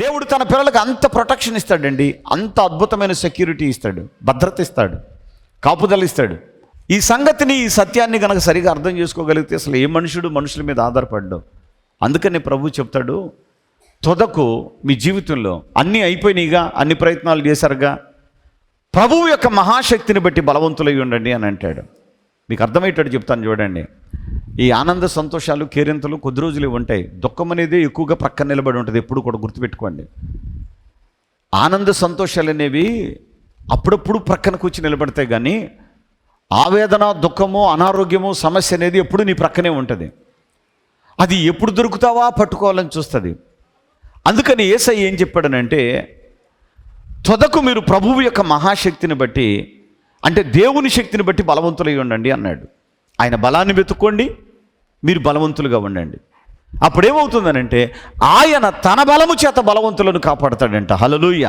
దేవుడు తన పిల్లలకు అంత ప్రొటెక్షన్ ఇస్తాడండి అంత అద్భుతమైన సెక్యూరిటీ ఇస్తాడు భద్రత ఇస్తాడు కాపుదల ఇస్తాడు. ఈ సంగతిని ఈ సత్యాన్ని కనుక సరిగా అర్థం చేసుకోగలిగితే అసలు ఏ మనుషుడు మనుషుల మీద ఆధారపడ్డు. అందుకని ప్రభు చెప్తాడు తొదకు మీ జీవితంలో అన్నీ అయిపోయినాయిగా అన్ని ప్రయత్నాలు చేశారుగా ప్రభువు యొక్క మహాశక్తిని బట్టి బలవంతులై ఉండండి అని అంటాడు. మీకు అర్థమయ్యేటట్టు చెప్తాను చూడండి. ఈ ఆనంద సంతోషాలు కేరింతలు కొద్ది రోజులే ఉంటాయి. దుఃఖం అనేది ఎక్కువగా ప్రక్కన నిలబడి ఉంటుంది. ఎప్పుడు కూడా గుర్తుపెట్టుకోండి. ఆనంద సంతోషాలు అనేవి అప్పుడప్పుడు ప్రక్కన కూర్చి నిలబడతాయి కానీ ఆవేదన దుఃఖము అనారోగ్యము సమస్య అనేది ఎప్పుడు నీ ప్రక్కనే ఉంటుంది. అది ఎప్పుడు దొరుకుతావా? పట్టుకోవాలని చూస్తుంది. అందుకని ఏసై ఏం చెప్పాడనంటే త్వదకు మీరు ప్రభువు యొక్క మహాశక్తిని బట్టి అంటే దేవుని శక్తిని బట్టి బలవంతులై ఉండండి అన్నాడు. ఆయన బలాన్ని వెతుక్కోండి మీరు బలవంతులుగా ఉండండి. అప్పుడేమవుతుందనంటే ఆయన తన బలము చేత బలవంతులను కాపాడతాడంట. హలలుయ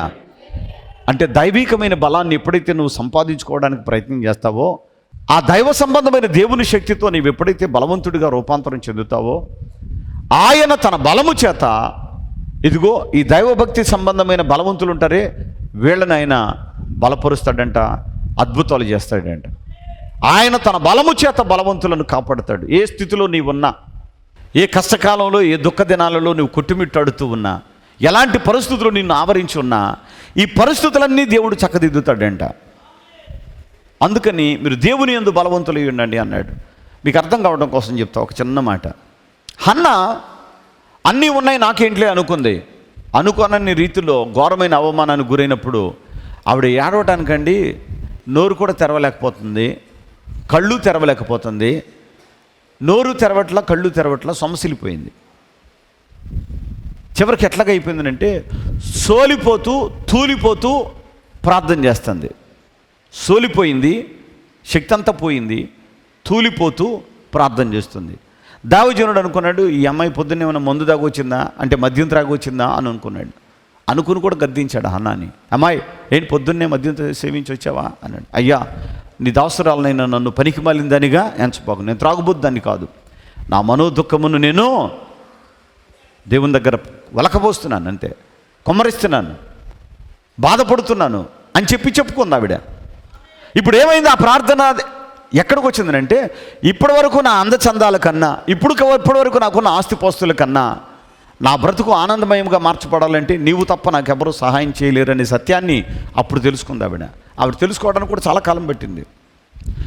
అంటే దైవికమైన బలాన్ని ఎప్పుడైతే నువ్వు సంపాదించుకోవడానికి ప్రయత్నం చేస్తావో ఆ దైవ సంబంధమైన దేవుని శక్తితో నీవు ఎప్పుడైతే బలవంతుడిగా రూపాంతరం చెందుతావో ఆయన తన బలము చేత ఇదిగో ఈ దైవభక్తి సంబంధమైన బలవంతులు ఉంటారే వీళ్ళని ఆయన బలపరుస్తాడంట అద్భుతాలు చేస్తాడంట. ఆయన తన బలము చేత బలవంతులను కాపాడుతాడు. ఏ స్థితిలో నీవున్నా ఏ కష్టకాలంలో ఏ దుఃఖ దినాలలో నువ్వు కొట్టుమిట్టాడుతూ ఉన్నా ఎలాంటి పరిస్థితులు నిన్ను ఆవరించి ఉన్నా ఈ పరిస్థితులన్నీ దేవుడు చక్కదిద్దుతాడంట. అందుకని మీరు దేవుని ఎందు బలవంతులు ఉండండి అన్నాడు. మీకు అర్థం కావడం కోసం చెప్తా ఒక చిన్న మాట. హన్న అన్నీ ఉన్నాయి నాకేంట్లే అనుకుంది. అనుకోనని రీతిలో ఘోరమైన అవమానానికి గురైనప్పుడు ఆవిడ ఏడవటానికండి నోరు కూడా తెరవలేకపోతుంది. కళ్ళు తెరవలేకపోతుంది. నోరు తెరవట్ల కళ్ళు తెరవట్ల సొమసిలిపోయింది. చివరికి ఎట్లాగా అయిపోయిందంటే సోలిపోతూ తూలిపోతూ ప్రార్థన చేస్తుంది. సోలిపోయింది శక్తి అంతా పోయింది తూలిపోతూ ప్రార్థన చేస్తుంది. దావజనుడు అనుకున్నాడు ఈ అమ్మాయి పొద్దున్న ఏమైనా మందు తాగొచ్చిందా? అంటే మద్యం త్రాగొచ్చిందా? అని అనుకున్నాడు. అనుకుని కూడా గద్దించాడు అన్నాని. అమ్మాయి ఏంటి పొద్దున్నే మద్యం సేవించి వచ్చావా? అన్నాడు. అయ్యా నీ దావసరాలనైనా నన్ను పనికి మాలిందానిగా నేను త్రాగుబోద్దాన్ని కాదు. నా మనో దుఃఖమును నేను దేవుని దగ్గర వలకబోస్తున్నాను అంతే. కొమ్మరిస్తున్నాను. బాధపడుతున్నాను అని చెప్పి చెప్పుకుంది ఆవిడ. ఇప్పుడు ఏమైంది ఆ ప్రార్థన? ఎక్కడికి వచ్చిందంటే ఇప్పటి వరకు నా అందచందాల కన్నా ఇప్పుడు ఇప్పటి వరకు నాకున్న ఆస్తిపోస్తుల కన్నా నా బ్రతుకు ఆనందమయంగా మార్చబడాలంటే నీవు తప్ప నాకెవరూ సహాయం చేయలేరనే సత్యాన్ని అప్పుడు తెలుసుకుంది ఆవిడ తెలుసుకోవడానికి కూడా చాలా కాలం పట్టింది.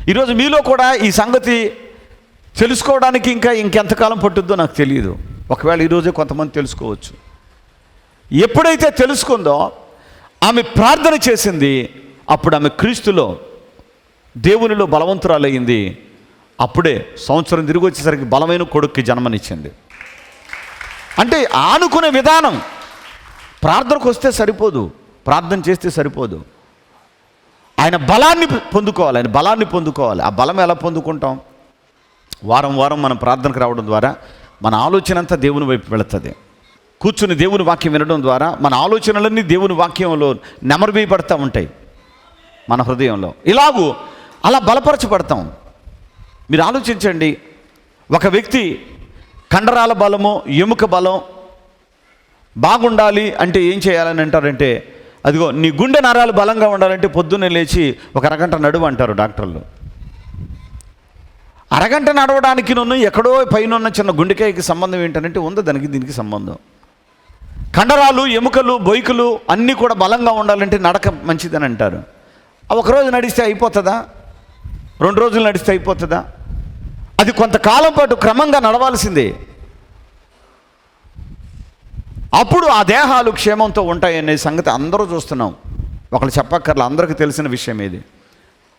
ఈరోజు మీలో కూడా ఈ సంగతి తెలుసుకోవడానికి ఇంకా ఇంకెంతకాలం పట్టుద్దో నాకు తెలియదు ఒకవేళ ఈరోజే కొంతమంది తెలుసుకోవచ్చు. ఎప్పుడైతే తెలుసుకుందో ఆమె ప్రార్థన చేసింది అప్పుడు ఆమె క్రీస్తులో దేవునిలో బలవంతురాలయ్యింది. అప్పుడే సంవత్సరం తిరిగి వచ్చేసరికి బలమైన కొడుక్కి జన్మనిచ్చింది. అంటే ఆనుకునే విధానం. ప్రార్థనకు వస్తే సరిపోదు. ప్రార్థన చేస్తే సరిపోదు. ఆయన బలాన్ని పొందుకోవాలి ఆయన బలాన్ని పొందుకోవాలి. ఆ బలం ఎలా పొందుకుంటాం? వారం వారం మనం ప్రార్థనకు రావడం ద్వారా మన ఆలోచన అంతా దేవుని వైపు వెళుతుంది. కూర్చుని దేవుని వాక్యం వినడం ద్వారా మన ఆలోచనలన్నీ దేవుని వాక్యంలో నెమరువేయబడతా ఉంటాయి మన హృదయంలో. ఇలాగూ అలా బలపరచబడతాం. మీరు ఆలోచించండి ఒక వ్యక్తి కండరాల బలము ఎముక బలం బాగుండాలి అంటే ఏం చేయాలని అంటారంటే అదిగో నీ గుండె నరాలు బలంగా ఉండాలంటే పొద్దున్నే లేచి ఒక అరగంట నడువు అంటారు డాక్టర్లు. అరగంట నడవడానికి నన్ను ఎక్కడో పైన ఉన్న చిన్న గుండెకాయకి సంబంధం ఏంటంటే ఉందో దానికి దీనికి సంబంధం. కండరాలు ఎముకలు బొయ్కులు అన్నీ కూడా బలంగా ఉండాలంటే నడక మంచిదని అంటారు. ఒకరోజు నడిస్తే అయిపోతుందా? రెండు రోజులు నడిస్తే అయిపోతుందా? అది కొంతకాలం పాటు క్రమంగా నడవాల్సిందే. అప్పుడు ఆ దేహాలు క్షేమంతో ఉంటాయనే సంగతి అందరూ చూస్తున్నాం. ఒకళ్ళు చెప్పక్కర్లా అందరికీ తెలిసిన విషయం ఇది.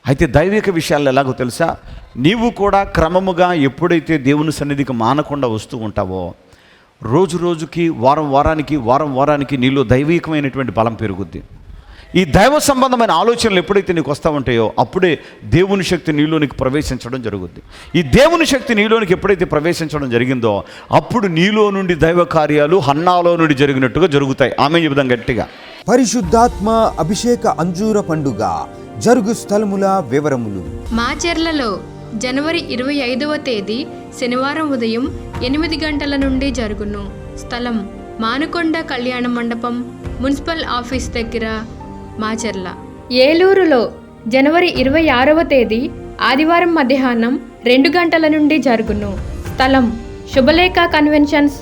అయితే దైవిక విషయాలు ఎలాగో తెలుసా? నీవు కూడా క్రమముగా ఎప్పుడైతే దేవుని సన్నిధికి మానకుండా వస్తూ ఉంటావో రోజు రోజుకి వారం వారానికి వారం వారానికి నీలో దైవికమైనటువంటి బలం పెరుగుద్ది. ఈ దైవ సంబంధమైన ఆలోచనలు ఎప్పుడైతే నీకు వస్తూ ఉంటాయో అప్పుడే దేవుని శక్తి నీలోనికి ప్రవేశించడం జరుగుద్ది. ఈ దేవుని శక్తి నీలోనికి ఎప్పుడైతే ప్రవేశించడం జరిగిందో అప్పుడు నీలో నుండి దైవ కార్యాలు హన్నాలో నుండి జరిగినట్టుగా జరుగుతాయి. ఆమె చెబుదాం గట్టిగా. పరిశుద్ధాత్మ అభిషేక అంజూర పండుగ జరుగు స్థలముల వివరములు. మాచెర్లలో జనవరి ఇరవై ఐదవ తేదీ శనివారం ఉదయం ఎనిమిది గంటల నుండి జరుగును. స్థలం మానుకొండ కళ్యాణ మండపం మున్సిపల్ ఆఫీస్ దగ్గర మాచర్ల. ఏలూరులో జనవరి ఇరవై ఆరవ తేదీ ఆదివారం మధ్యాహ్నం రెండు గంటల నుండి జరుగును. స్థలం Shubhalekha conventions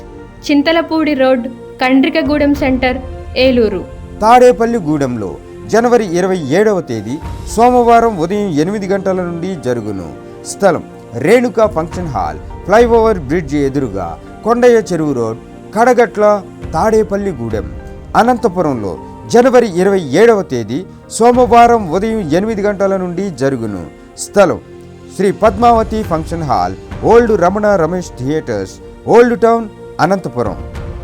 Chintalapudi road Kandrikagudem centre Eluru. తాడేపల్లిగూడెంలో జనవరి ఇరవై ఏడవ తేదీ సోమవారం ఉదయం ఎనిమిది గంటల నుండి జరుగును. స్థలం Renuka function hall flyover bridge ఎదురుగా కొండయ్య చెరువు రోడ్ కడగట్ల తాడేపల్లిగూడెం అనంతపురంలో జనవరి ఇరవై ఏడవ తేదీ సోమవారం ఉదయం ఎనిమిది గంటల నుండి జరుగును. స్థలం Shri Padmavathi function hall old Ramana Ramesh theatres old town Anantapuram.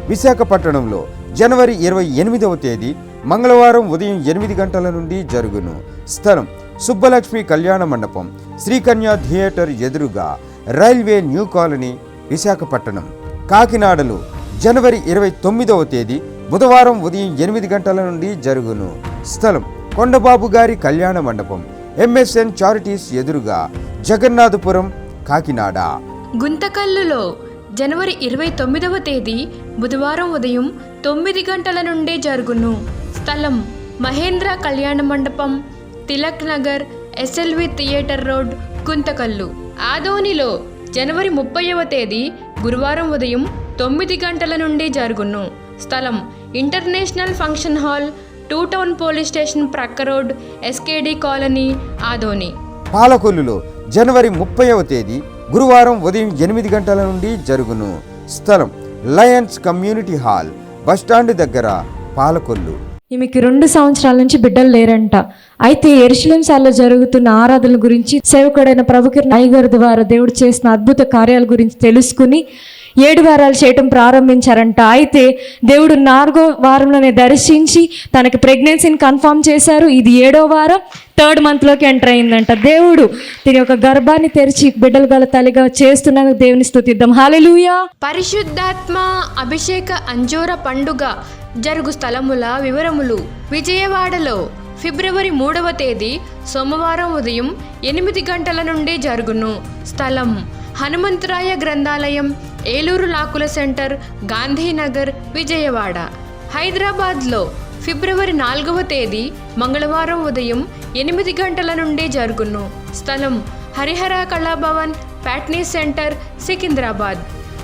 విశాఖపట్నంలో జనవరి ఇరవై ఎనిమిదవ తేదీ మంగళవారం ఉదయం ఎనిమిది గంటల నుండి జరుగును. స్థలం సుబ్బలక్ష్మి కళ్యాణ మండపం శ్రీకన్య థియేటర్ ఎదురుగా రైల్వే న్యూ కాలనీ విశాఖపట్నం. కాకినాడలో జనవరి ఇరవై తొమ్మిదవ తేదీ బుధవారం ఉదయం ఎనిమిది గంటల నుండి జరుగును. స్థలం కొండబాబు గారి కళ్యాణ మండపం. ఎంఎస్ఎన్ చారిటీస్ ఎదురుగా జగన్నాథపురం కాకినాడ. గుంతకల్లులో జనవరి ఇరవై తొమ్మిదవ తేదీ బుధవారం ఉదయం తొమ్మిది గంటల నుండి జరుగును. స్థలం Mahendra Kalyana Mandapam Tilak Nagar SLV theatre road Guntakal. ఆదోనిలో జనవరి ముప్పైవ తేదీ గురువారం ఉదయం తొమ్మిది గంటల నుండి జరుగును. స్థలం international function hall two town police station ప్రక్క రోడ్ ఎస్కేడి కాలనీ ఆదోని. పాలకొల్లులో జనవరి ముప్పైవ తేదీ గురువారం ఉదయం ఎనిమిది గంటల నుండి జరుగును. స్థలం లయన్స్ కమ్యూనిటీ హాల్ బస్టాండ్ దగ్గర పాలకొల్లు. ఈమెకి రెండు సంవత్సరాల నుంచి బిడ్డలు లేరంట. అయితే ఎరుశలేం సార్లో జరుగుతున్న ఆరాధనల గురించి సేవకుడైన ప్రభుకి నాయగారి ద్వారా దేవుడు చేసిన అద్భుత కార్యాల గురించి తెలుసుకుని ఏడు వారాలు చేయటం ప్రారంభించారంట. అయితే దేవుడు నాలుగో వారంలోనే దర్శించి తనకి ప్రెగ్నెన్సీని కన్ఫర్మ్ చేశారు. ఇది ఏడో వారం థర్డ్ మంత్లోకి ఎంటర్ అయిందంట. దేవుడు దీని యొక్క గర్భాన్ని తెరిచి బిడ్డలు గల తల్లిగా చేస్తున్నందుకు దేవుని స్థుతిద్దాం హాలెలూయా పరిశుద్ధాత్మ అభిషేక అంజోర పండుగ జరుగు స్థలముల వివరములు విజయవాడలో ఫిబ్రవరి మూడవ తేదీ సోమవారం ఉదయం ఎనిమిది గంటల నుండి జరుగును. స్థలం హనుమంతరాయ గ్రంథాలయం ఏలూరు లాకుల సెంటర్ గాంధీనగర్ విజయవాడ. హైదరాబాద్లో ఫిబ్రవరి నాలుగవ తేదీ మంగళవారం ఉదయం ఎనిమిది గంటల నుండి జరుగును. స్థలం హరిహర కళాభవన్ ప్యాట్నీ సెంటర్ సికింద్రాబాద్.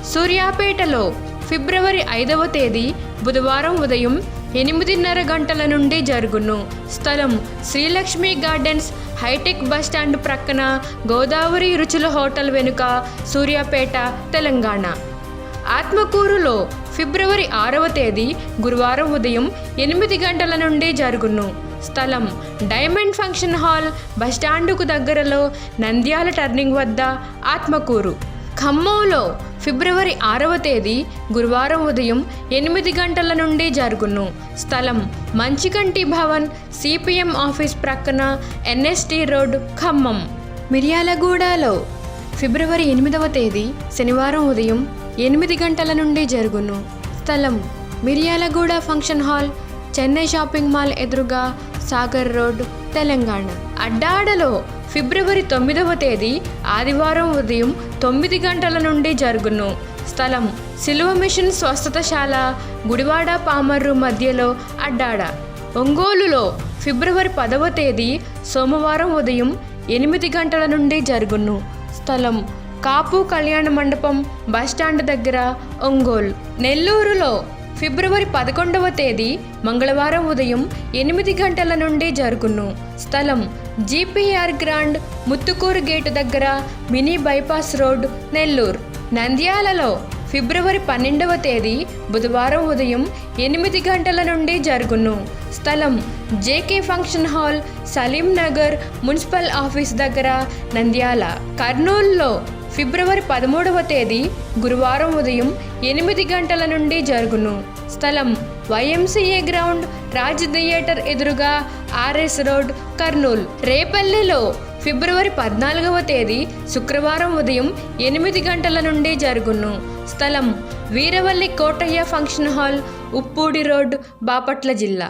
సూర్యాపేటలో ఫిబ్రవరి ఐదవ తేదీ బుధవారం ఉదయం ఎనిమిదిన్నర గంటల నుండి జరుగును. స్థలం శ్రీలక్ష్మి గార్డెన్స్ హైటెక్ బస్టాండ్ ప్రక్కన గోదావరి రుచుల హోటల్ వెనుక సూర్యాపేట తెలంగాణ. ఆత్మకూరులో ఫిబ్రవరి ఆరవ తేదీ గురువారం ఉదయం ఎనిమిది గంటల నుండి జరుగును. స్థలం డైమండ్ ఫంక్షన్ హాల్ బస్టాండుకు దగ్గరలో నంద్యాల టర్నింగ్ వద్ద ఆత్మకూరు. ఖమ్మంలో ఫిబ్రవరి ఆరవ తేదీ గురువారం ఉదయం ఎనిమిది గంటల నుండి జరుగును. స్థలం మంచికంటి భవన్ సిపిఎం ఆఫీస్ ప్రక్కన ఎన్ఎస్టి రోడ్ ఖమ్మం. మిర్యాలగూడలో ఫిబ్రవరి ఎనిమిదవ తేదీ శనివారం ఉదయం ఎనిమిది గంటల నుండి జరుగును. స్థలం Miryalaguda function hall Chennai shopping mall ఎదురుగా సాగర్ రోడ్ తెలంగాణ. అడ్డాడలో ఫిబ్రవరి తొమ్మిదవ తేదీ ఆదివారం ఉదయం తొమ్మిది గంటల నుండి జరుగును. స్థలం సిలువ మిషన్ స్వస్థతశాల గుడివాడ పామర్రు మధ్యలో అడ్డాడ. ఒంగోలులో ఫిబ్రవరి పదవ తేదీ సోమవారం ఉదయం ఎనిమిది గంటల నుండి జరుగును. స్థలం కాపు కళ్యాణ మండపం బస్టాండ్ దగ్గర ఒంగోలు. నెల్లూరులో ఫిబ్రవరి పదకొండవ తేదీ మంగళవారం ఉదయం ఎనిమిది గంటల నుండి జరుగును. స్థలం జీపీఆర్ గ్రాండ్ ముత్తుకూరు గేటు దగ్గర మినీ బైపాస్ రోడ్ నెల్లూరు. నంద్యాలలో ఫిబ్రవరి పన్నెండవ తేదీ బుధవారం ఉదయం ఎనిమిది గంటల నుండి జరుగును. స్థలం JK function hall Salim Nagar municipal office దగ్గర నంద్యాల. కర్నూలులో ఫిబ్రవరి పదమూడవ తేదీ గురువారం ఉదయం ఎనిమిది గంటల నుండి జరుగును. స్థలం వైఎంసీఏ గ్రౌండ్ రాజ్ థియేటర్ ఎదురుగా ఆర్ఎస్ రోడ్ కర్నూల్. రేపల్లెలో ఫిబ్రవరి పద్నాలుగవ తేదీ శుక్రవారం ఉదయం ఎనిమిది గంటల నుండి జరుగును. స్థలం Veeravalli Kotaiah function hall Uppudi road Bapatla జిల్లా.